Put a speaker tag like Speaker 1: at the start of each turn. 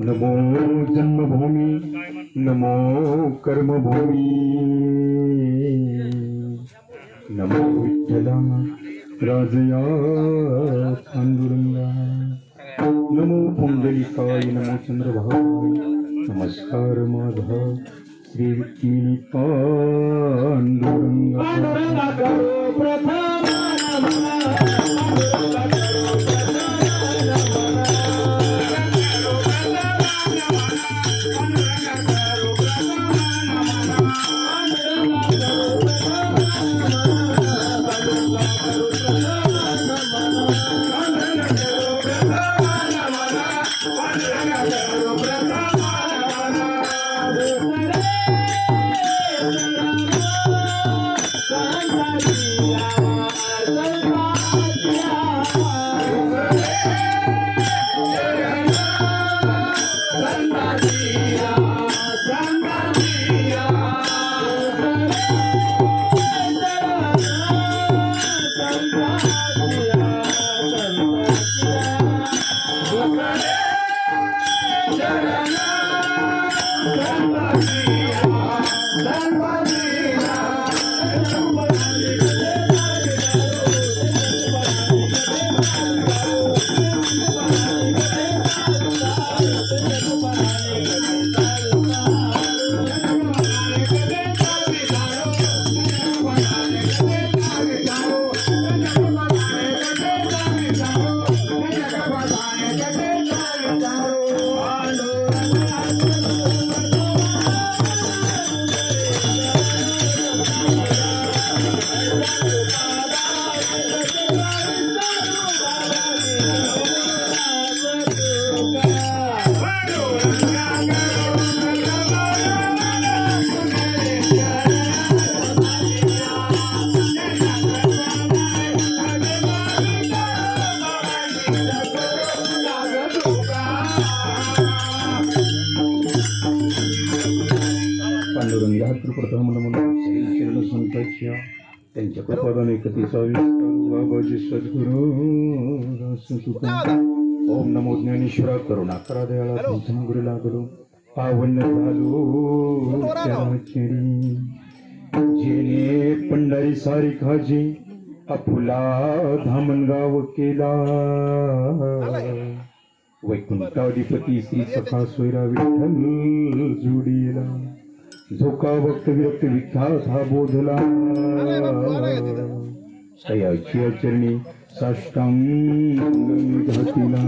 Speaker 1: नमो जन्मभूमी नमो कर्मभूमी। नमो विठ्ठला राजया पांडुरंगा। नमो पुंडलिकाय नमो चंद्रभागाय नमस्कार माधव श्री रुक्मिणी पांडुरंगा पांडुरंगा प्रथम नमन श्री शरण संताच्या त्यांच्या कृपादाने कथेचा बाबाजी सद्गुरु रस ओम नमो ज्ञानेश्वरा करुणा करा दयाळा तुमच्या गुरु लागलो. पावन झालो त्याचेरी. जेने पंढरी सारी खाजी अपुला धामणगाव केला. वैकुंठाधिपती श्री सखा सोयरा विठ्ठल जोडीला. झोका भक्त विरक्त विख्यात हा बोधला तयाची चरणी साष्टांग घातिला